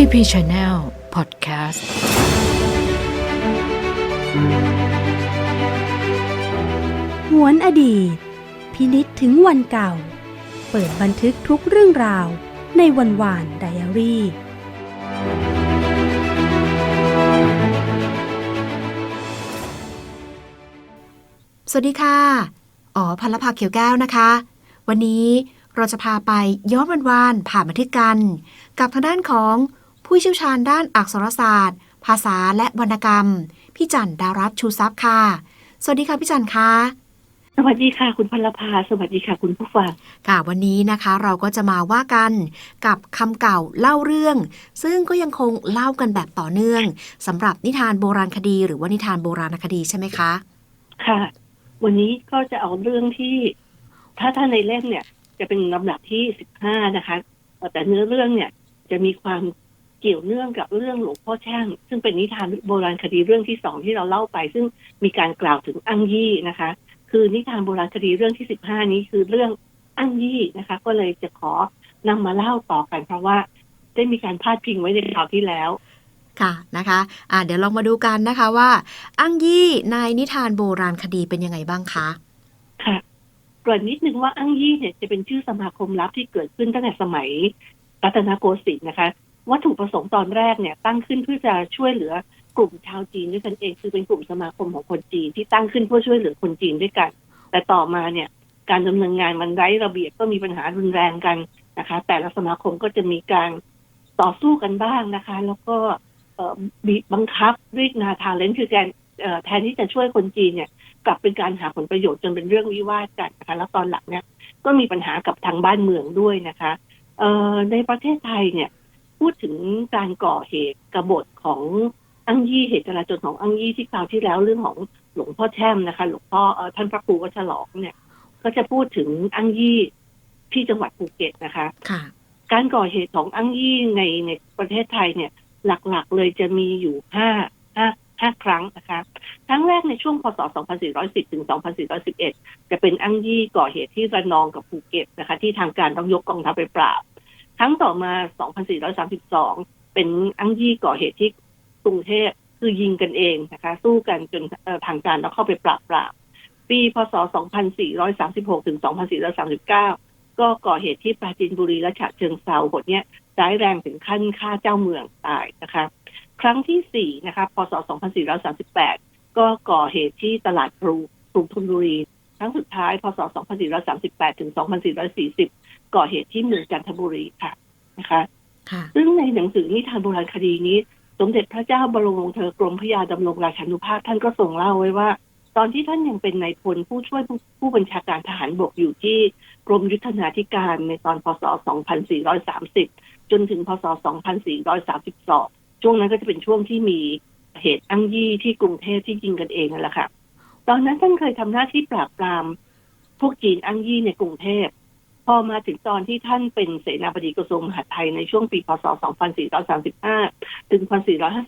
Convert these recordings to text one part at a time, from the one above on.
TP Channel Podcast หวนอดีต พินิษถึงวันเก่า เปิดบันทึกทุกเรื่องราวในวันวานไดอารี่ สวัสดีค่ะ อ๋อพันลภาเขียวแก้วนะคะ วันนี้เราจะพาไปย้อนวันวานผ่านบันทึกกัน กับทางด้านของ ผู้เชี่ยวชาญด้านอักษรศาสตร์ ภาษาและวรรณกรรม พี่จันดารัตน์ชูทรัพย์ค่ะ สวัสดีค่ะพี่จันคะสวัสดีค่ะคุณพลภาสวัสดีค่ะคุณผู้ฟังค่ะวันนี้นะคะ เราก็จะมาว่ากันกับคำเก่าเล่าเรื่อง ซึ่งก็ยังคงเล่ากันแบบต่อเนื่องสำหรับนิทานโบราณคดี หรือว่านิทานโบราณคดีใช่ไหมคะ ค่ะ วันนี้ก็จะเอาเรื่องที่ ถ้าถ้าในเล่มเนี่ย จะเป็นลำดับที่สิบห้านะคะ แต่เนื้อเรื่องเนี่ยจะมีความ เกี่ยวเนื่องกับเรื่องหลวงพ่อแช่ง ซึ่งเป็นนิทานโบราณคดีเรื่องที่สองที่เราเล่าไป ซึ่งมีการกล่าวถึงอั้งยี่นะคะ คือนิทานโบราณคดีเรื่องที่สิบห้านี้คือเรื่องอั้งยี่นะคะ ก็เลยจะขอนำมาเล่าต่อกัน เพราะว่าได้มีการพาดพิงไว้ในคราวที่แล้วค่ะนะคะอ่าเดี๋ยวลองมาดูกันนะคะว่าอั้งยี่ในนิทานโบราณคดีเป็นยังไงบ้างคะค่ะเกริ่นนิดนึงว่าอั้งยี่เนี่ยจะเป็นชื่อสมาคมลับที่เกิดขึ้นตั้งแต่สมัยรัตนโกสินทร์นะคะ วัตถุประสงค์ตอนแรกเนี่ยตั้งขึ้นเพื่อจะช่วยเหลือกลุ่มชาวจีนด้วยกันเองคือเป็นกลุ่มสมาคมของคนจีนที่ตั้งขึ้นเพื่อช่วยเหลือคนจีนด้วยกัน แต่ต่อมาเนี่ยการดำเนินงานมันไร้ระเบียบก็มีปัญหารุนแรงกันนะคะ แต่ละสมาคมก็จะมีการต่อสู้กันบ้างนะคะ แล้วก็บีบบังคับด้วยนาทาเลนคือการแทนที่จะช่วยคนจีนเนี่ย กลับเป็นการหาผลประโยชน์จนเป็นเรื่องวิวาทกันนะคะแล้วตอนหลังเนี่ยก็มีปัญหากับทางบ้านเมืองด้วยนะคะในประเทศไทยเนี่ย พูดถึงการก่อเหตุกบฏของอั้งยี่เหตุจราจนของอั้งยี่ที่คราวที่แล้วเรื่องของหลวงพ่อแช่มนะคะ หลวงพ่อเอ่อท่านพระครูวัชฉลองเนี่ย ก็จะพูดถึงอั้งยี่ที่จังหวัดภูเก็ตนะคะค่ะ การก่อเหตุของอั้งยี่ในในประเทศไทยเนี่ย หลักๆเลยจะมีอยู่ห้าห้าห้าครั้งนะคะ ครั้งแรกในช่วงพศ 2410 ถึง 2411 จะเป็นอั้งยี่ก่อเหตุที่ระนองกับภูเก็ตนะคะ ที่ทางการต้องยกกองทัพไปปราบ ครั้งต่อมา 2432 เป็นอังยี่ก่อเหตุที่กรุงเทพคือยิงกันเองนะคะ สู้กันจนทางการต้องเข้าไปปราบปรามปีพศ 2436 ถึง 2439 ก็ก่อเหตุที่ปราจีนบุรีและฉะเชิงเซาหดเนี้ยร้ายแรงถึงขั้นฆ่าเจ้าเมืองตายนะคะ ครั้งที่สี่นะคะ พศ 2438 ก็ก่อเหตุที่ตลาดพลูกรุงธนบุรี ครั้งสุดท้าย พศ 2438 ถึง 2440 ก่อเหตุที่เมืองจันทบุรีค่ะนะคะค่ะซึ่งในหนังสือนิทานโบราณคดีนี้ สมเด็จพระเจ้าบรมวงศ์เธอกรมพระยาดำรงราชานุภาพท่านก็ทรงเล่าไว้ว่า ตอนที่ท่านยังเป็นนายพลผู้ช่วยผู้ผู้บัญชาการทหารบกอยู่ที่กรมยุทธนาธิการในตอนพศ 2430 จนถึงพศ 2432 ช่วงนั้นก็จะเป็นช่วงที่มีเหตุอั้งยี่ที่กรุงเทพที่ยิงกันเองนั่นแหละค่ะ ตอนนั้นท่านเคยทำหน้าที่ปราบปรามพวกจีนอั้งยี่ในกรุงเทพ พอมาถึงตอนที่ท่านเป็นเสนาบดีกระทรวงมหาดไทยในช่วงปีพศ 2435 ถึง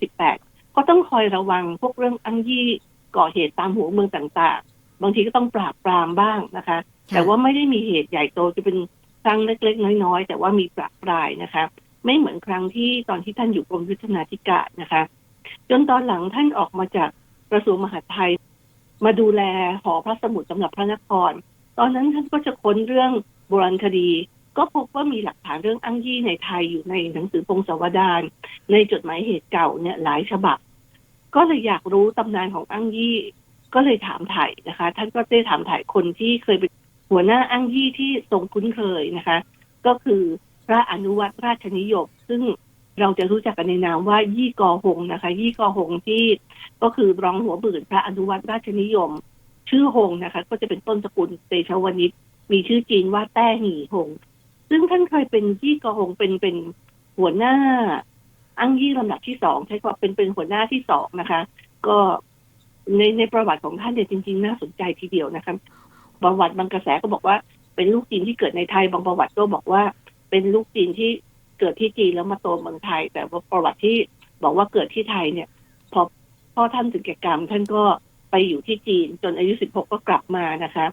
2458 ก็ต้องคอยระวังพวกเรื่องอั้งยี่ก่อเหตุตามหัวเมืองต่างๆ บางทีก็ต้องปราบปรามบ้างนะคะ แต่ว่าไม่ได้มีเหตุใหญ่โตจะเป็นครั้งเล็กๆ น้อยๆ แต่ว่ามีปราบปรายนะคะ ไม่เหมือนครั้งที่ตอนที่ท่านอยู่กรมยุทธนาธิการนะคะ จนตอนหลังท่านออกมาจากกระทรวงมหาดไทย มาดูแลหอพระสมุดสำหรับพระนคร ตอนนั้นท่านก็จะค้นเรื่อง โบราณคดี ก็พบว่ามีหลักฐานเรื่องอั้งยี่ในไทยอยู่ในหนังสือพงศาวดารในจดหมายเหตุเก่าเนี่ยหลายฉบับ ก็เลยอยากรู้ตำนานของอั้งยี่ ก็เลยถามถ่ายนะคะ ท่านก็ได้ถามถ่ายคนที่เคยเป็นหัวหน้าอั้งยี่ที่ทรงคุ้นเคยนะคะ ก็คือพระอนุวัตรราชนิยมซึ่งเราจะรู้จักกันในนามว่ายี่กอหงนะคะ ยี่กอหงที่ก็คือรองหัวบื่นพระอนุวัตรราชนิยม ชื่อหงนะคะ ก็จะเป็นต้นสกุลเตชะวณิช มีชื่อจีนว่าแต้หงีหง ซึ่งท่านเคยเป็นยี่กอหงเป็นเป็นหัวหน้าอั้งยี่ลำดับที่สองใช้คำว่าเป็นเป็นหัวหน้าที่สองนะคะ ก็ในในประวัติของท่านเนี่ยจริง ๆ น่าสนใจทีเดียวนะคะประวัติบางกระแสก็บอกว่าเป็นลูกจีนที่เกิดในไทยบางประวัติก็บอกว่า เป็นลูกจีนที่เกิดที่จีนแล้วมาโตเมืองไทย แต่ว่าประวัติที่บอกว่าเกิดที่ไทยเนี่ย พอพ่อท่านถึงแก่กรรม ท่านก็ไปอยู่ที่จีนจนอายุสิบหกก็กลับมานะคะ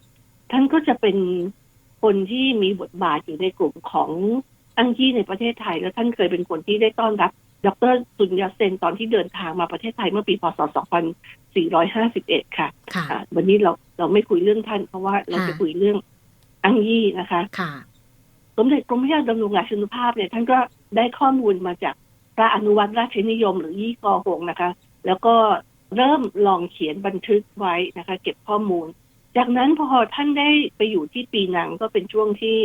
ท่านก็จะเป็นคนที่มีบทบาทอยู่ในกลุ่มของอังยี่ในประเทศไทย แล้วท่านเคยเป็นคนที่ได้ต้อนรับ ดรสุญญาเซนตอนที่เดินทางมาประเทศไทยเมื่อปีพศ 2451 ค่ะค่ะอ่าวันนี้เราเราไม่คุยเรื่องท่าน เพราะว่าเราจะคุยเรื่องอังยี่นะคะค่ะสมเด็จกรมพระยาดำรงราชานุภาพเนี่ยท่านก็ได้ข้อมูลมาจากพระอนุวัตรราชนิยม หรือยี่กอหงนะคะ แล้วก็เริ่มลองเขียนบันทึกไว้นะคะ เก็บข้อมูล จากนั้นพอท่านได้ไปอยู่ที่ปีนังก็เป็นช่วงที่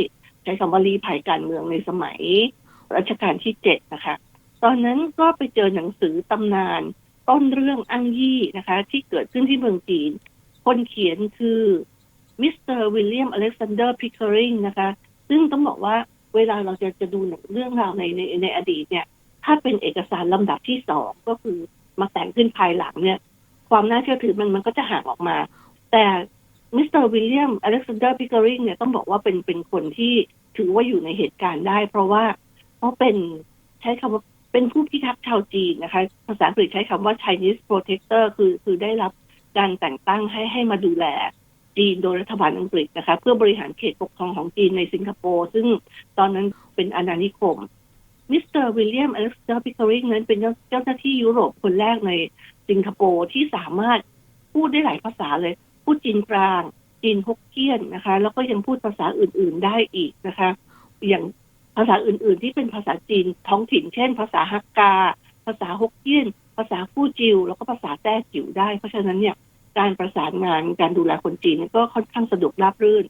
ใช้คำว่ารีภัยการเมืองในสมัยรัชกาลที่เจ็ดนะคะ ตอนนั้นก็ไปเจอหนังสือตำนานต้นเรื่องอังยี่นะคะ ที่เกิดขึ้นที่เมืองจีน คนเขียนคือมิสเตอร์วิลเลียมอเล็กซานเดอร์พิคเกอริงนะคะ ซึ่งต้องบอกว่าเวลาเราจะจะดูเรื่องราวในในในอดีตเนี่ย ถ้าเป็นเอกสารลำดับที่สองก็คือมาแต่งขึ้นภายหลังเนี่ย ความน่าเชื่อถือมันมันก็จะห่างออกมา แต่ มิสเตอร์วิลเลียมอเล็กซานเดอร์พิคเกอริงเนี่ยต้องบอกว่าเป็นเป็นคนที่ถือว่าอยู่ในเหตุการณ์ได้ เพราะว่าเขาเป็นใช้คำว่าเป็นผู้พิทักษ์ชาวจีนนะคะ ภาษาอังกฤษใช้คำว่า Chinese Protector คือคือได้รับการแต่งตั้งให้ให้มาดูแลจีนโดยรัฐบาลอังกฤษนะคะ เพื่อบริหารเขตปกครองของจีนในสิงคโปร์ ซึ่งตอนนั้นเป็นอาณานิคมมิสเตอร์วิลเลียมอเล็กซานเดอร์พิคเกอริงนั้นเป็นเจ้าเจ้าหน้าที่ยุโรปคนแรกในสิงคโปร์ที่สามารถพูดได้หลายภาษาเลย พูดจีนกลางจีนฮกเกี้ยนนะคะ แล้วก็ยังพูดภาษาอื่น ๆได้อีกนะคะ อย่างภาษาอื่น ๆ ที่เป็นภาษาจีนท้องถิ่น เช่น ภาษาฮักกา ภาษาฮกเกี้ยน ภาษาฟู่จิว แล้วก็ภาษาแต้จิ๋วได้ เพราะฉะนั้นเนี่ยการประสานงานการดูแลคนจีนเนี่ยก็ค่อนข้างสะดวกราบรื่น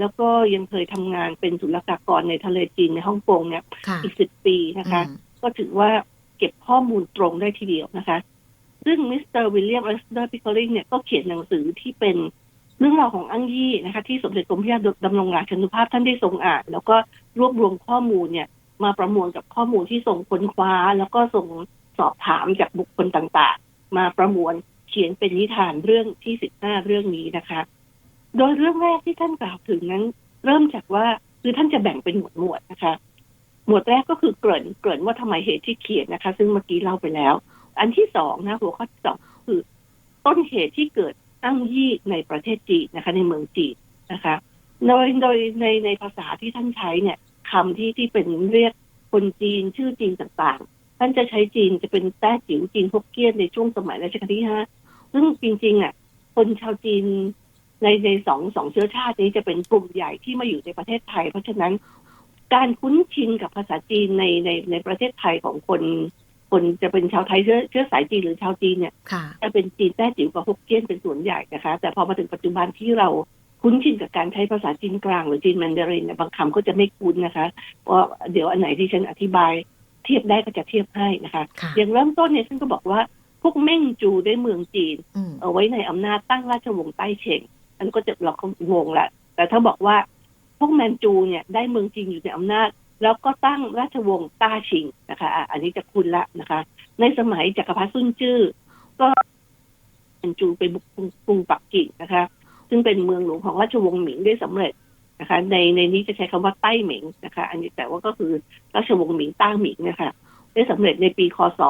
แล้วก็ยังเคยทำงานเป็นศุลกากรในทะเลจีนในฮ่องกงเนี่ยค่ะอีกสิบปีนะคะอืมก็ถือว่าเก็บข้อมูลตรงได้ทีเดียวนะคะ ซึ่งมิสเตอร์วิลเลียมอเล็กซานเดอร์พิคอริงเนี่ยก็เขียนหนังสือที่เป็นเรื่องราวของอังยี่นะคะ ที่สมเด็จกรมพระยาดำรงราชานุภาพท่านได้ทรงอ่าน แล้วก็รวบรวมข้อมูลเนี่ยมาประมวลกับข้อมูลที่ส่งค้นคว้า แล้วก็ส่งสอบถามจากบุคคลต่างๆ มาประมวลเขียนเป็นนิทานเรื่องที่สิบห้าเรื่องนี้นะคะ โดยเรื่องแรกที่ท่านกล่าวถึงนั้น เริ่มจากว่าคือท่านจะแบ่งเป็นหมวดหมวดนะคะ หมวดแรกก็คือเกริ่นเกริ่นว่าทำไมเหตุที่เขียนนะคะ ซึ่งเมื่อกี้เล่าไปแล้ว อันที่สองนะหัวข้อที่สองคือต้นเหตุที่เกิดอ้างยี่ในประเทศจีนนะคะ ในเมืองจีนนะคะ โดยโดยในในภาษาที่ท่านใช้เนี่ยคำที่ที่เป็นเรียกคนจีนชื่อจีนต่างๆ ท่านจะใช้จีนจะเป็นแต้จิ๋วจีนฮกเกี้ยนในช่วงสมัยรัชกาลที่ห้าซึ่งจริงๆอะคนชาวจีนในในสองสองเชื้อชาตินี้จะเป็นกลุ่มใหญ่ที่มาอยู่ในประเทศไทย เพราะฉะนั้นการคุ้นชินกับภาษาจีนในในในประเทศไทยของคน คนจะเป็นชาวไทยเชื้อเชื้อสายจีนหรือชาวจีนเนี่ยค่ะ จะเป็นจีนแต้จิ๋วกับฮกเกี้ยนเป็นส่วนใหญ่นะคะ แต่พอมาถึงปัจจุบันที่เราคุ้นชินกับการใช้ภาษาจีนกลางหรือจีนแมนดารินเนี่ยบางคำก็จะไม่คุ้นนะคะเพราะเดี๋ยวอันไหนที่ฉันอธิบายเทียบได้ก็จะเทียบให้นะคะค่ะอย่างเริ่มต้นเนี่ยฉันก็บอกว่าพวกเม่งจูได้เมืองจีนอืมเอาไว้ในอำนาจตั้งราชวงศ์ใต้เฉงอันก็จะเราก็งงละแต่ถ้าบอกว่าพวกแมนจูเนี่ยได้เมืองจีนอยู่ในอำนาจ แล้วก็ตั้งราชวงศ์ต้าชิงนะคะ อันนี้จะคุ้นละนะคะ ในสมัยจักรพรรดิซุนจื้อก็แมนจูไปบุกกรุงปักกิ่งนะคะ ซึ่งเป็นเมืองหลวงของราชวงศ์หมิงได้สำเร็จนะคะ ในในนี้จะใช้คำว่าใต้หมิงนะคะ อันนี้แต่ว่าก็คือราชวงศ์หมิงต้าหมิงนะคะได้สำเร็จในปีคศ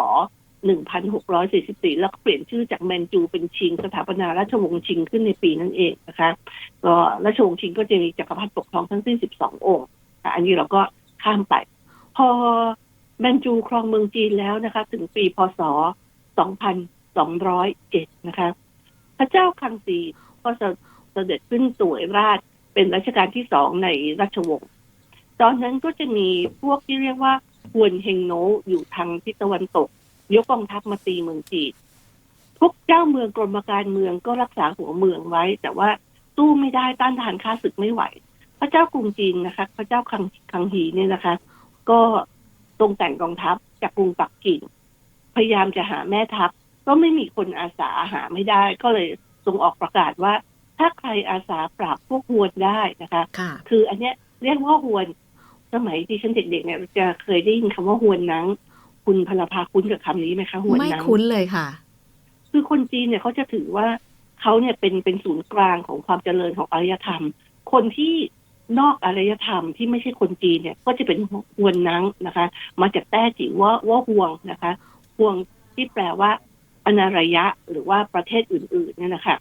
1644 แล้วก็เปลี่ยนชื่อจากแมนจูเป็นชิง สถาปนาราชวงศ์ชิงขึ้นในปีนั้นเองนะคะ ก็ราชวงศ์ชิงก็จะมีจักรพรรดิปกครองทั้งสิ้น 12 องค์ อันนี้เราก็ ข้ามไป พอแมนจูครองเมืองจีนแล้วนะคะ ถึงปีพศ 2207 นะคะ พระเจ้าคังซีก็เสด็จขึ้นสวยราชเป็นรัชกาลที่สองในราชวงศ์ ตอนนั้นก็จะมีพวกที่เรียกว่าฮวนเฮงโนอยู่ทางทิศตะวันตก ยกกองทัพมาตีเมืองจีนทุกเจ้าเมืองกรมการเมืองก็รักษาหัวเมืองไว้ แต่ว่าสู้ไม่ได้ต้านทานข้าศึกไม่ไหว พระเจ้ากรุงจีนนะคะ พระเจ้าคังคังฮีเนี่ยนะคะ ก็ทรงแต่งกองทัพจากกรุงปักกิ่ง พยายามจะหาแม่ทัพ ก็ไม่มีคนอาสาหาไม่ได้ ก็เลยทรงออกประกาศว่า ถ้าใครอาสาปราบพวกฮวนได้นะคะค่ะคืออันเนี้ยเรียกว่าฮวน สมัยที่ฉันเด็กๆเนี่ยจะเคยได้ยินคำว่าฮวนนังคุณพลภาคุ้นกับคำนี้ไหมคะฮวนไม่นังคุ้นเลยค่ะ คือคนจีนเนี่ยเขาจะถือว่าเขาเนี่ยเป็นเป็นศูนย์กลางของความเจริญของอารยธรรม คนที่ นอกอารยธรรมที่ไม่ใช่คนจีนเนี่ยก็จะเป็นฮวนนังนะคะ มาจากแต้จิว่าว่าห่วงนะคะห่วงที่แปลว่าอนารยะหรือว่าประเทศอื่นๆเนี่ยนะคะ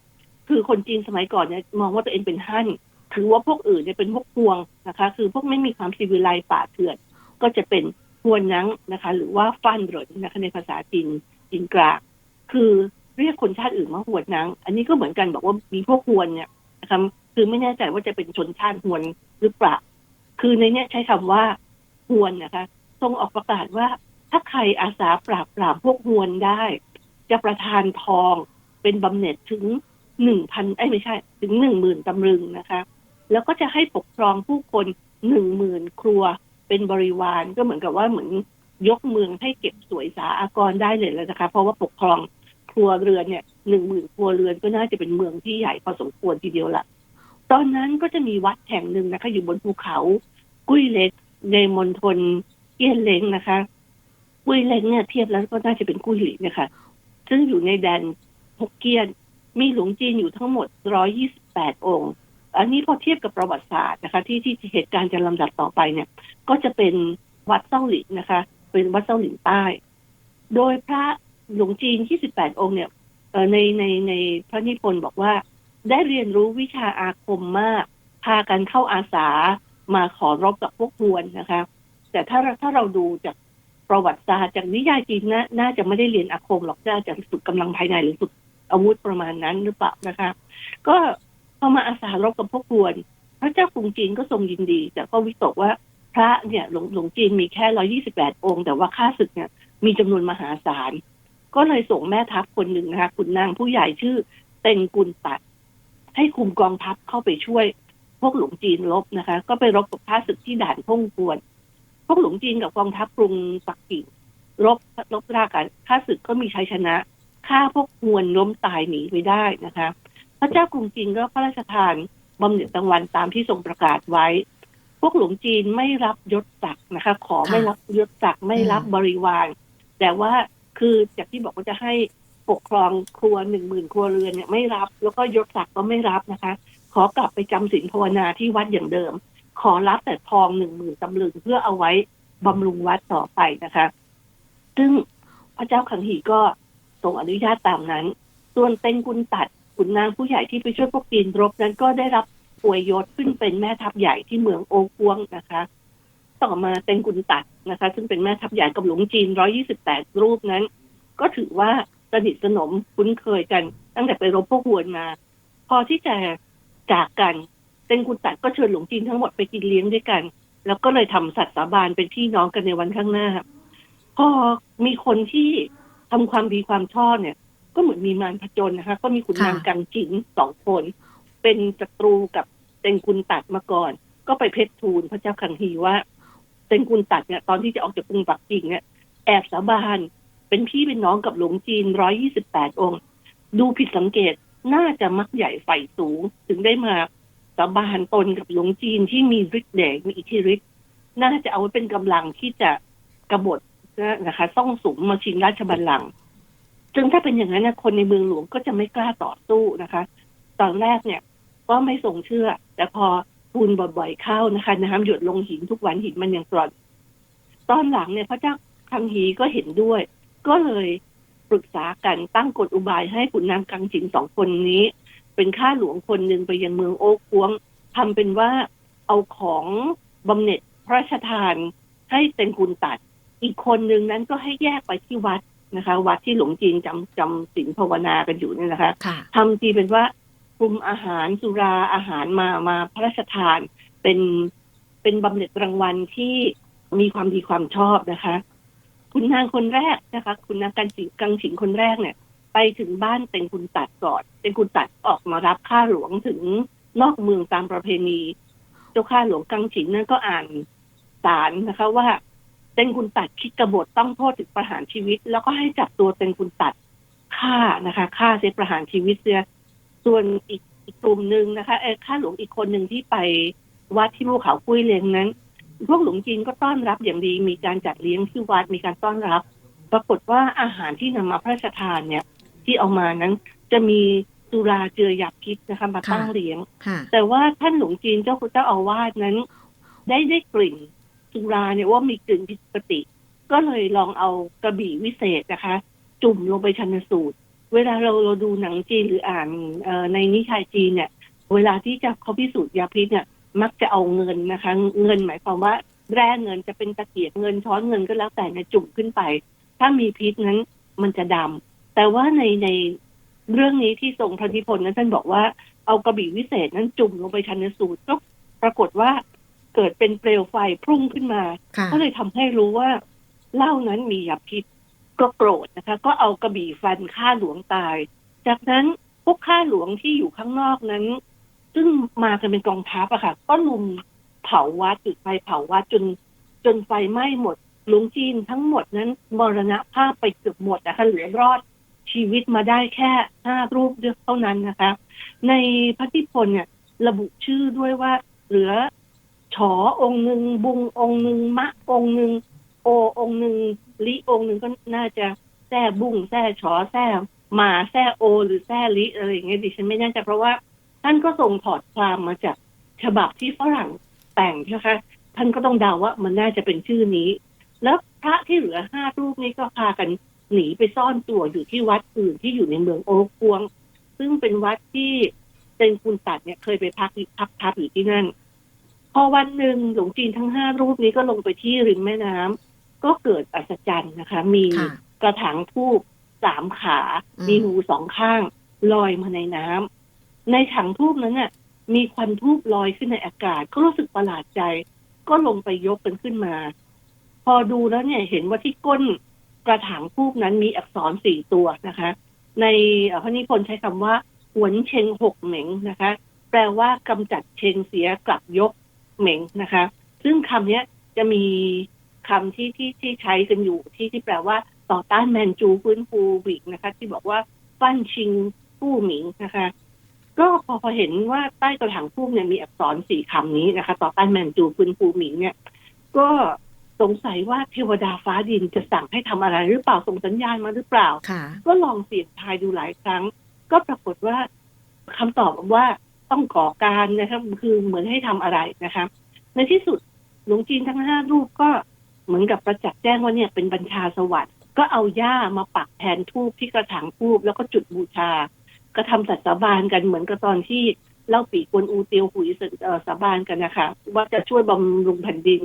คือคนจีนสมัยก่อนเนี่ยมองว่าตัวเองเป็นฮั่นถือว่าพวกอื่นเนี่ยเป็นพวกพวงนะคะ คือพวกไม่มีความซีวิไลซ์ป่าเถื่อน ก็จะเป็นฮวนนังนะคะ หรือว่าฟันหรนนะคะในภาษาจีนจีนกลางคือเรียกคนชาติอื่นว่าฮวนนัง อันนี้ก็เหมือนกันบอกว่ามีพวกฮวนเนี่ยนะคะ คือไม่แน่ใจว่าจะเป็นชนชาติฮวนหรือเปล่า คือในเนี้ยใช้คำว่าฮวนนะคะ ทรงออกประกาศว่าถ้าใครอาสาปราบปรามพวกฮวนได้ จะประทานทองเป็นบำเหน็จถึงหนึ่งพันไอ้ไม่ใช่ ถึงหนึ่งหมื่นตำลึงนะคะ แล้วก็จะให้ปกครองผู้คนหนึ่งหมื่นครัวเป็นบริวารก็เหมือนกับว่าเหมือนยกเมืองให้เก็บสวยสาอากรได้เลยแล้วนะคะ เพราะว่าปกครองครัวเรือนเนี่ยหนึ่งหมื่นครัวเรือนก็น่าจะเป็นเมืองที่ใหญ่พอสมควรทีเดียวละ ตอนนั้นก็จะมีวัดแห่งหนึ่งนะคะ อยู่บนภูเขา กุ้ยเล็กในมณฑลเกี้ยนเล้งนะคะ กุ้ยเล้งเนี่ยเทียบแล้วก็น่าจะเป็นกุ้ยหลีนะคะซึ่งอยู่ในแดนฮกเกี้ยน มีหลวงจีนอยู่ทั้งหมด128องค์ อันนี้พอเทียบกับประวัติศาสตร์นะคะ ที่ที่เหตุการณ์จะลำดับต่อไปเนี่ย ก็จะเป็นวัดเส้าหลินนะคะ เป็นวัดเส้าหลินใต้ โดยพระหลวงจีน28องค์เนี่ยในในในพระนิพนธ์บอกว่า ได้เรียนรู้วิชาอาคมมาก พากันเข้าอาสามาขอรบกับพวกฮวนนะคะ แต่ถ้าถ้าเราดูจากประวัติศาสตร์จากนิยายจีนนะน่าจะไม่ได้เรียนอาคมหรอกน่าจะฝึกกำลังภายในหรือฝึกอาวุธประมาณนั้นหรือเปล่านะคะ ก็พอมาอาสารบกับพวกฮวน พระเจ้ากรุงจีนก็ทรงยินดี แต่ก็วิตกว่าพระเนี่ยหลวงหลวงจีนมีแค่ร้อยี่สิบแปดองค์ แต่ว่าค่าศึกเนี่ยมีจำนวนมหาศาล ก็เลยส่งแม่ทัพคนหนึ่งนะคะคุณนางผู้ใหญ่ชื่อเต็งกุลตัด ให้คุมกองทัพเข้าไปช่วยพวกหลวงจีนรบนะคะ ก็ไปรบกับข้าศึกที่ด่านพงกวน พวกหลวงจีนกับกองทัพกรุงปักกิ่งรบรบรากันข้าศึกก็มีชัยชนะฆ่าพวกฮวนล้มตายหนีไปได้นะคะ พระเจ้ากรุงจีนก็พระราชทานบำเหน็จรางวัลตามที่ทรงประกาศไว้ พวกหลวงจีนไม่รับยศศักดิ์นะคะ ขอไม่รับยศศักดิ์ไม่รับบริวาร แต่ว่าคือจากที่บอกว่าจะให้ ปกครองครัวหนึ่งหมื่นครัวเรือนเนี่ยไม่รับ แล้วก็ยศศักดิ์ก็ไม่รับนะคะ ขอกลับไปจำศีลภาวนาที่วัดอย่างเดิม ขอรับแต่ทองหนึ่งหมื่นตำลึงเพื่อเอาไว้บำรุงวัดต่อไปนะคะ ซึ่งพระเจ้าขังหีก็ทรงอนุญาตตามนั้น ส่วนเต็งกุลตัดขุนนางผู้ใหญ่ที่ไปช่วยพวกจีนรบนั้นก็ได้รับอวยยศขึ้นเป็นแม่ทัพใหญ่ที่เมืองโอกวงนะคะ ต่อมาเต็งกุลตัดนะคะ ซึ่งเป็นแม่ทัพใหญ่กับหลวงจีน128รูปนั้น ก็ถือว่า สนิทสนมคุ้นเคยกัน ตั้งแต่ไปรบพวกหวนมา พอที่จะจากกันเต็งกุลตัดก็เชิญหลวงจีนทั้งหมดไปกินเลี้ยงด้วยกัน แล้วก็เลยทำสัตย์สาบานเป็นพี่น้องกันในวันข้างหน้าพอมีคนที่ทำความดีความชอบเนี่ย ก็เหมือนมีมารผจญนะคะ ก็มีขุนนางกังจินสองคน เป็นศัตรูกับเต็งกุลตัดมาก่อน ก็ไปเพชรทูลพระเจ้าคังฮีว่าเต็งกุลตัดเนี่ยตอนที่จะออกจากกรุงปักกิ่งเนี่ยแอบสาบาน เป็นพี่เป็นน้องกับหลวงจีนร้อยี่สิบแปดองค์ ดูผิดสังเกตน่าจะมักใหญ่ไฟสูง ถึงได้มาสาบานตนกับหลวงจีนที่มีฤทธิ์เดชมีอิทธิฤทธิ์น่าจะเอาไว้เป็นกำลังที่จะกบฏนะคะต้องสูงมาชิงราชบัลลังก์ซึ่งถ้าเป็นอย่างนั้นนะคนในเมืองหลวงก็จะไม่กล้าต่อสู้นะคะ ตอนแรกเนี่ย ก็ไม่ทรงเชื่อ แต่พอปูนบ่อยๆเข้านะคะน้ำหยดลงหินทุกวันหินมันยังกร่อน ตอนหลังเนี่ยพระเจ้าคังฮีก็เห็นด้วย ก็เลยปรึกษากันตั้งกฎอุบายให้ขุนนางกังจินสองคนนี้ เป็นข้าหลวงคนหนึ่งไปยังเมืองโอ๊กวงทำเป็นว่าเอาของบำเหน็จพระราชทานให้เต็งกุลตัด อีกคนหนึ่งนั้นก็ให้แยกไปที่วัดนะคะ วัดที่หลวงจีนจำจำศีลภาวนากันอยู่เนี่ยนะคะค่ะทำทีเป็นว่าปรุงอาหารสุราอาหารมามาพระราชทานเป็นเป็นบำเหน็จรางวัลที่มีความดีความชอบนะคะ คุณนางคนแรกนะคะ คุณนางกันจิกังฉิงคนแรกเนี่ย ไปถึงบ้านเต็งคุณตัดก่อนเต็งคุณตัดออกมารับข้าหลวงถึงนอกเมืองตามประเพณี เจ้าข้าหลวงกังฉิงนั่นก็อ่านสารนะคะว่าเต็งคุณตัดคิดกบฏต้องโทษถึงประหารชีวิต แล้วก็ให้จับตัวเต็งคุณตัดฆ่านะคะฆ่าเสียประหารชีวิตเสียส่วนอีกอีกกลุ่มหนึ่งนะคะเออข้าหลวงอีกคนหนึ่งที่ไปวัดที่ภูเขากุ้ยเลงนั้น พวกหลวงจีนก็ต้อนรับอย่างดี มีการจัดเลี้ยงที่วัดมีการต้อนรับ ปรากฏว่าอาหารที่นำมาพระราชทานเนี่ย ที่เอามานั้นจะมีสุราเจือยาพิษนะคะมาตั้งค่ะเลี้ยงค่ะแต่ว่าท่านหลวงจีนเจ้าคุณเจ้าอาวาสนั้น ได้ได้กลิ่นสุราเนี่ยว่ามีกลิ่นผิดปกติ ก็เลยลองเอากระบี่วิเศษนะคะ จุ่มลงไปชันสูตร เวลาเราเราดูหนังจีนหรืออ่านเอ่อในนิทายจีนเนี่ย เวลาที่จะเขาพิสูจน์ยาพิษเนี่ย มักจะเอาเงินนะคะ เงินหมายความว่าแร่เงินจะเป็นตะเกียบเงินช้อนเงินก็แล้วแต่เนี่ยจุ่มขึ้นไป ถ้ามีพิษนั้นมันจะดำแต่ว่าในในเรื่องนี้ที่ทรงพระนิพนธ์นั้นท่านบอกว่าเอากระบี่วิเศษนั้นจุ่มลงไปชันสูตรก็ปรากฏว่าเกิดเป็นเปลวไฟพุ่งขึ้นมาค่ะก็เลยทำให้รู้ว่าเหล้านั้นมียาพิษก็โกรธนะคะ ก็เอากระบี่ฟันฆ่าหลวงตาย จากนั้นพวกข้าหลวงที่อยู่ข้างนอกนั้น ซึ่งมากันเป็นกองทัพอะค่ะ ก็ลุมเผาวัดจุดไฟเผาวัดจนจนไฟไหม้หมดหลวงจีนทั้งหมดนั้นมรณภาพไปเกือบหมดนะคะเหลือรอดชีวิตมาได้แค่ห้ารูปเท่านั้นนะคะ ในพระนิพนธ์เนี่ยระบุชื่อด้วยว่าเหลือฉอองค์หนึ่งบุงองค์หนึ่งมะองค์หนึ่งโอองค์หนึ่งลิองค์หนึ่งก็น่าจะแซ่บุงแซ่ฉอแซ่หมาแซ่โอ หรือแซ่ลิอะไรอย่างเงี้ยดิฉันไม่แน่ใจเพราะว่า ท่านก็ส่งถอดความมาจากฉบับที่ฝรั่งแต่งใช่ไหมคะ ท่านก็ต้องเดาว่ามันน่าจะเป็นชื่อนี้ แล้วพระที่เหลือห้ารูปนี้ก็พากันหนีไปซ่อนตัวอยู่ที่วัดอื่นที่อยู่ในเมืองโอ๊กกวง ซึ่งเป็นวัดที่เป็นคุณตัดเนี่ยเคยไปพักพักพักอยู่ที่นั่น พอวันหนึ่งหลวงจีนทั้งห้ารูปนี้ก็ลงไปที่ริมแม่น้ำก็เกิดอัศจรรย์นะคะ มีค่ะกระถางทูบสามขาอืมมีหูสองข้าง ลอยมาในน้ำ ในถังทูบนั้นน่ะ มีควันทูบลอยขึ้นในอากาศ ก็รู้สึกประหลาดใจ ก็ลงไปยกกันขึ้นมา พอดูแล้วเนี่ยเห็นว่าที่ก้นกระถางทูบนั้นมีอักษรสี่ตัวนะคะ ในพระนิพนธ์ใช้คำว่าหวนเชงหกเหม็งนะคะ แปลว่ากำจัดเชงเสียกลับยกเหม็งนะคะ ซึ่งคำเนี้ยจะมีคำที่ที่ที่ใช้กันอยู่ที่ที่แปลว่าต่อต้านแมนจูฟื้นฟูวิกนะคะ ที่บอกว่าฟันชิงผู้หมิงนะคะ ก็พอพอเห็นว่าใต้กระถางทูบเนี่ยมีอักษรสี่คำนี้นะคะ ต่อต้านแมนจูฟื้นฟูหมิงเนี่ย ก็สงสัยว่าเทวดาฟ้าดินจะสั่งให้ทำอะไรหรือเปล่าส่งสัญญาณมาหรือเปล่าค่ะก็ลองเสี่ยงทายดูหลายครั้ง ก็ปรากฏว่าคำตอบว่าต้องก่อการนะครับคือเหมือนให้ทำอะไรนะคะ ในที่สุดหลวงจีนทั้งห้ารูปก็เหมือนกับประจักษ์แจ้งว่าเนี่ยเป็นบัญชาสวัสดิ์ก็เอาหญ้ามาปักแทนทูบที่กระถางทูบแล้วก็จุดบูชา ก็ทำสัตย์สาบานกันเหมือนกับตอนที่เล่าปีกวนอูเตียวหุยสเอ่อสาบานกันนะคะว่าจะช่วยบำรุงแผ่นดิน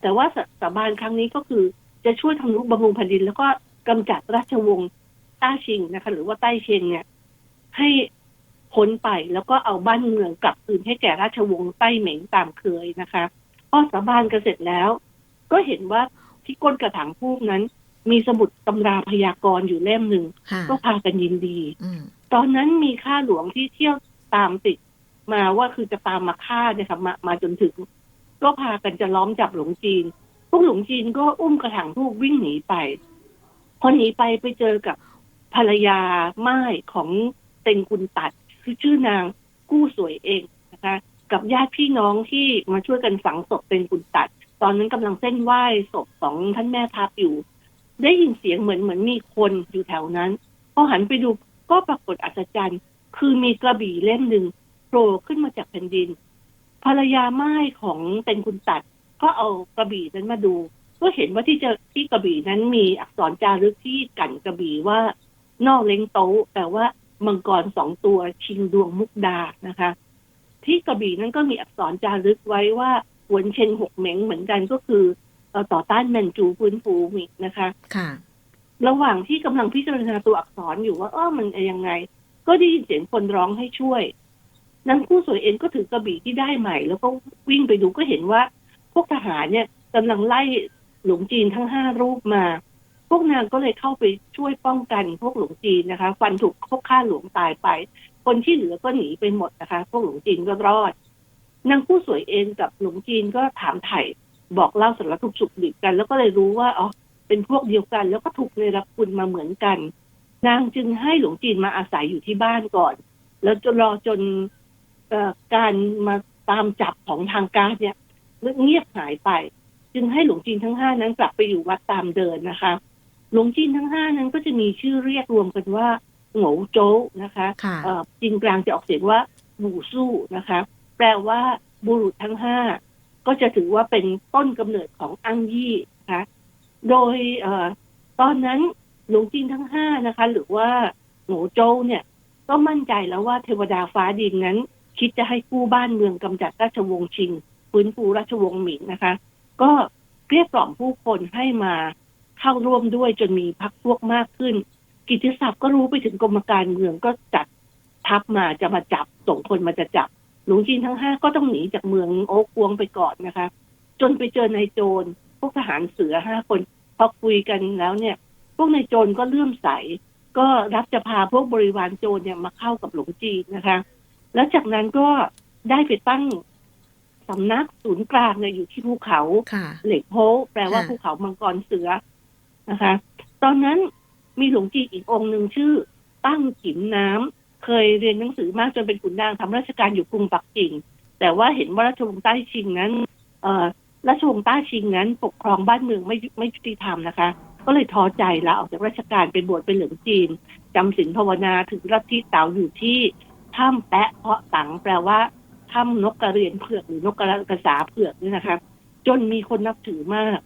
แต่ว่าสสาบานครั้งนี้ก็คือจะช่วยทำนุบำรุงแผ่นดิน แล้วก็กำจัดราชวงศ์ต้าชิงนะคะ หรือว่าใต้เชงเนี่ย ให้พ้นไปแล้วก็เอาบ้านเมืองกลับคืนให้แก่ราชวงศ์ใต้เหม็งตามเคยนะคะพอสาบานกันเสร็จแล้ว ก็เห็นว่าที่ก้นกระถางทูบนั้น มีสมุดตำราพยากรณ์อยู่เล่มหนึ่งค่ะก็พากันยินดีอืม ตอนนั้นมีข้าหลวงที่เที่ยวตามติดมาว่าคือจะตามมาฆ่าเนี่ยค่ะมามาจนถึง ก็พากันจะล้อมจับหลวงจีน พวกหลวงจีนก็อุ้มกระถางทูบวิ่งหนีไป พอหนีไปไปเจอกับภรรยาไม้ของเต็งคุณตัดคือชื่อนางกู้สวยเองนะคะ กับญาติพี่น้องที่มาช่วยกันฝังศพเต็งคุณตัด ตอนนั้นกำลังเส้นไหว้ศพของท่านแม่ทัพอยู่ ได้ยินเสียงเหมือนเหมือนมีคนอยู่แถวนั้นพอหันไปดู ก็ปรากฏอัศจรรย์คือมีกระบี่เล่มหนึ่งโผล่ขึ้นมาจากแผ่นดิน ภรรยาไม้ของเป็นคุณตัด ก็เอากระบี่นั้นมาดู ก็เห็นว่าที่จอที่กระบี่นั้นมีอักษรจารึกที่กั่นกระบี่ว่านอกเล้งโต๊ะแปลว่ามังกรสองตัวชิงดวงมุกดานะคะ ที่กระบี่นั้นก็มีอักษรจารึกไว้ว่าหวนเชนหกเหม็งเหมือนกันก็คือเอ่อต่อต้านแมนจูฟื้นฟูมินะคะค่ะ ระหว่างที่กำลังพิจารณาตัวอักษรอยู่ว่าเออมันยังไง ก็ได้ยินเสียงคนร้องให้ช่วยนางผู้สวยเองก็ถือกระบี่ที่ได้ใหม่ แล้วก็วิ่งไปดูก็เห็นว่า พวกทหารเนี่ยกำลังไล่หลวงจีนทั้งห้ารูปมา พวกนางก็เลยเข้าไปช่วยป้องกันพวกหลวงจีนนะคะฟันถูกพวกฆ่าหลวงตายไป คนที่เหลือก็หนีไปหมดนะคะ พวกหลวงจีนก็รอดนางผู้สวยเองกับหลวงจีนก็ถามไถ่บอกเล่าสารทุกข์สุขดิบกัน แล้วก็เลยรู้ว่าอ๋อ เป็นพวกเดียวกัน แล้วก็ถูกเนรคุณมาเหมือนกัน นางจึงให้หลวงจีนมาอาศัยอยู่ที่บ้านก่อน แล้วจนรอจนเอ่อการมาตามจับของทางการเนี่ยเงียบหายไป จึงให้หลวงจีนทั้งห้านั้นกลับไปอยู่วัดตามเดินนะคะ หลวงจีนทั้งห้านั้นก็จะมีชื่อเรียกรวมกันว่าโง่โจ้นะคะค่ะเอ่อจีนกลางจะออกเสียงว่าบูสู้นะคะ แปลว่าบุรุษทั้งห้าก็จะถือว่าเป็นต้นกำเนิดของอังยี่นะคะ โดยเอตอนนั้นหลวงจีนทั้งห้านะคะ หรือว่าโหนูโจวเนี่ย ก็มั่นใจแล้วว่าเทวดาฟ้าดินนั้น คิดจะให้กู้บ้านเมืองกำจัดราชวงศ์ชิงฟื้นฟูราชวงศ์หมิงนะคะ ก็เรียกกล่อมผู้คนให้มาเข้าร่วมด้วยจนมีพักพวกมากขึ้น กิตติศัพท์ก็รู้ไปถึงกรมการเมืองก็จัดทัพมาจะมาจับส่งคนมาจะจับหลวงจีนทั้งห้าก็ต้องหนีจากเมืองโอ๊กวงไปก่อนนะคะ จนไปเจอนายโจร พวกทหารเสือห้าคนพอคุยกันแล้วเนี่ย พวกนายโจรก็เลื่อมใส ก็รับจะพาพวกบริวารโจรเนี่ยมาเข้ากับหลวงจีนนะคะ แล้วจากนั้นก็ได้ไปตั้งสำนักศูนย์กลางเนี่ยอยู่ที่ภูเขาค่ะเหล็กโฮแปลว่าค่ะภูเขามังกรเสือนะคะ ตอนนั้นมีหลวงจีนอีกองค์หนึ่งชื่อ ตั้งกิมน้ำเคยเรียนหนังสือมากจนเป็นขุนนางทำราชการอยู่กรุงปักกิ่ง แต่ว่าเห็นว่าราชวงศ์ใต้ชิงนั้น เอ่อ ราชวงศ์ต้าชิงนั้น ปกครองบ้านเมืองไม่ไม่ยุติธรรมนะคะ ก็เลยท้อใจลาออกจากราชการไปบวชเป็นเหลืองจีนจำศีลภาวนาถึงลัทธิเต๋าอยู่ที่ถ้ำแปะเพาะตังแปลว่าถ้ำนกกระเรียนเผือกหรือนกกระกระสาเผือกนี่นะคะ จนมีคนนับถือมาก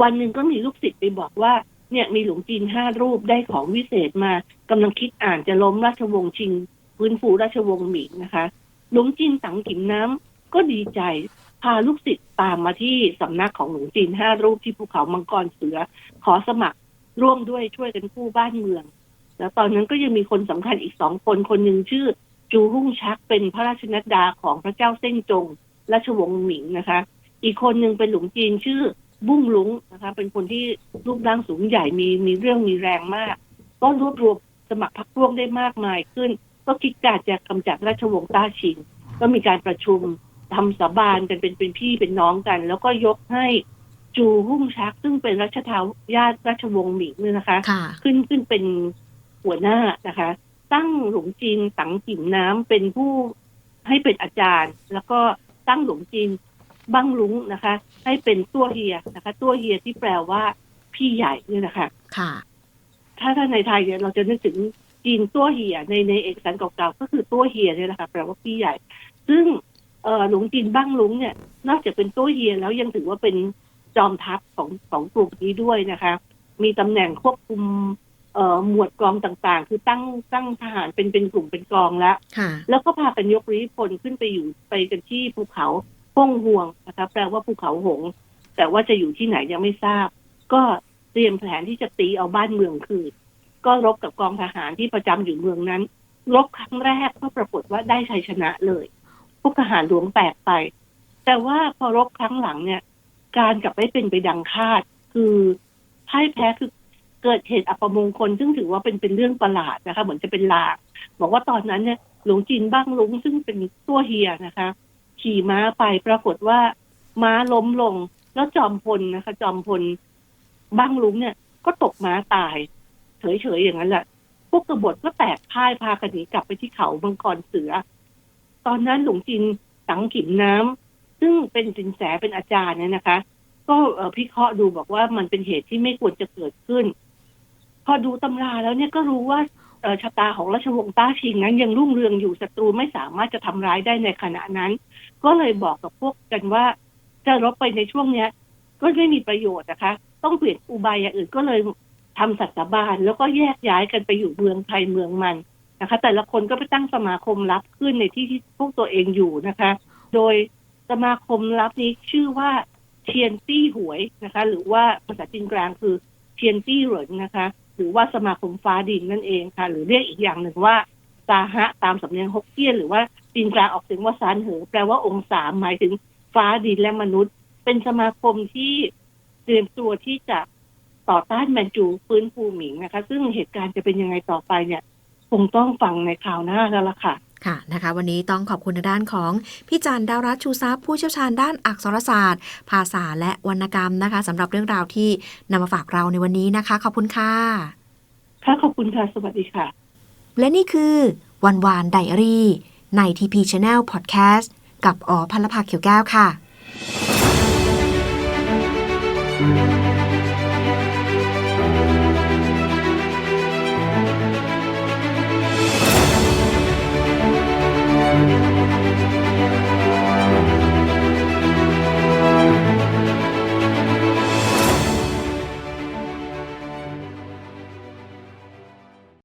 วันหนึ่งก็มีลูกศิษย์ไปบอกว่าเนี่ยมีหลวงจีนห้ารูปได้ของวิเศษมากำลังคิดอ่านจะล้มราชวงศ์ชิงฟื้นฟูราชวงศ์หมิงนะคะ หลวงจีนตังกิมน้ำก็ดีใจ พาลูกศิษย์ตามมาที่สำนักของหลวงจีนห้ารูปที่ภูเขามังกรเสือ ขอสมัครร่วมด้วยช่วยกันกู้บ้านเมือง แล้วตอนนั้นก็ยังมีคนสำคัญอีกสองคนคนหนึ่งชื่อ จูรุ่งชักเป็นพระราชนัดดาของพระเจ้าเส้งจงราชวงศ์หมิงนะคะ อีกคนหนึ่งเป็นหลวงจีนชื่อบุ้งลุงนะคะ เป็นคนที่รูปร่างสูงใหญ่มีมีเรื่องมีแรงมาก ก็รวบรวมสมัครพรรคร่วมได้มากมายขึ้น ก็คิดการจะกำจัดราชวงศ์ต้าชิง ก็มีการประชุม ทำสาบานกันเป็นเป็นพี่เป็นน้องกัน แล้วก็ยกให้จูหุ่งชัก ซึ่งเป็นรัชทายาทราชวงศ์หมิงเนี่ยนะคะค่ะขึ้นขึ้นเป็นหัวหน้านะคะ ตั้งหลวงจีนตังกิ่มน้ำเป็นผู้ให้เป็นอาจารย์ แล้วก็ตั้งหลวงจีนบั้งลุงนะคะ ให้เป็นตัวเฮียนะคะ ตัวเฮียที่แปลว่าพี่ใหญ่เนี่ยนะคะ ค่ะ ถ้าถ้าในไทยเนี่ยเราจะนึกถึงจีนตัวเฮียในในเอกสารเก่าๆก็คือตัวเฮียเนี่ยแหละค่ะแปลว่าพี่ใหญ่ ซึ่ง เอ่อหลวงจีนบ้างลุงเนี่ย นอกจากเป็นตัวเฮียแล้วยังถือว่าเป็นจอมทัพของของกลุ่มนี้ด้วยนะคะ มีตำแหน่งควบคุมเอ่อหมวดกองต่างๆ คือตั้งตั้งทหารเป็นเป็นกลุ่มเป็นกองแล้วค่ะแล้วก็พากันยกริพลขึ้นไปอยู่ไปกันที่ภูเขาห้องห่วงนะคะแปลว่าภูเขาหงส์แต่ว่าจะอยู่ที่ไหนยังไม่ทราบ ก็เตรียมแผนที่จะตีเอาบ้านเมืองคืนก็รบกับกองทหารที่ประจำอยู่เมืองนั้น รบครั้งแรกก็ปรากฏว่าได้ชัยชนะเลย พวกทหารหลวงแตกไป แต่ว่าพอรบครั้งหลังเนี่ย การกลับไม่เป็นไปดังคาด คือพ่ายแพ้คือเกิดเหตุอัปมงคล ซึ่งถือว่าเป็นเป็นเรื่องประหลาดนะคะ เหมือนจะเป็นลางบอกว่าตอนนั้นเนี่ยหลวงจีนบ้างลุงซึ่งเป็นตัวเฮียนะคะ ขี่ม้าไปปรากฏว่า ม้าล้มลง แล้วจอมพลนะคะ จอมพลบ้างลุงเนี่ย ก็ตกม้าตายเฉยๆอย่างนั้นแหละพวกกบฏก็แตกพ่ายพากันหนีกลับไปที่เขามังกรเสือ ตอนนั้นหลวงจีนสังขิมน้ำซึ่งเป็นสินแสเป็นอาจารย์เนี่ยนะคะ ก็พิเคราะห์ดูบอกว่ามันเป็นเหตุที่ไม่ควรจะเกิดขึ้น พอดูตำราแล้วเนี่ยก็รู้ว่าชะตาของราชวงศ์ต้าชิงนั้น ยังรุ่งเรืองอยู่ศัตรูไม่สามารถจะทำร้ายได้ในขณะนั้น ก็เลยบอกกับพวกกันว่า จะรบไปในช่วงเนี้ย ก็ไม่มีประโยชน์นะคะ ต้องเปลี่ยนอุบายอย่างอื่นก็เลยทำสัตบานแล้วก็แยกย้ายกันไปอยู่เมืองไทยเมืองมัน นะคะ แต่ละคนก็ไปตั้งสมาคมลับขึ้นในที่ที่พวกตัวเองอยู่นะคะ โดยสมาคมลับนี้ชื่อว่าเทียนตี้หวยนะคะ หรือว่าภาษาจีนกลางคือเทียนตี้หรินนะคะ หรือว่าสมาคมฟ้าดินนั่นเองค่ะ หรือเรียกอีกอย่างหนึ่งว่าตาฮะตามสำเนียงฮกเกี้ยนหรือว่าจีนกลางออกเสียงว่าซานเหอแปลว่าองค์สาหมายถึงฟ้าดินและมนุษย์ เป็นสมาคมที่เตรียมตัวที่จะต่อต้านแมนจูฟื้นฟูหมิงนะคะ ซึ่งเหตุการณ์จะเป็นยังไงต่อไปเนี่ย คงต้องฟังในข่าวหน้าแล้วล่ะค่ะค่ะนะคะวันนี้ต้องขอบคุณทางด้านของพี่จันดาวรัตน์ชูทรัพย์ผู้เชี่ยวชาญด้านอักษรศาสตร์ ภาษาและวรรณกรรมนะคะสำหรับเรื่องราวที่นำมาฝากเราในวันนี้นะคะ ขอบคุณค่ะค่ะขอบคุณค่ะ สวัสดีค่ะ และนี่คือวันวานไดอารี่ใน TP Channel Podcast กับอ๋อพันลภาเขียวแก้วค่ะ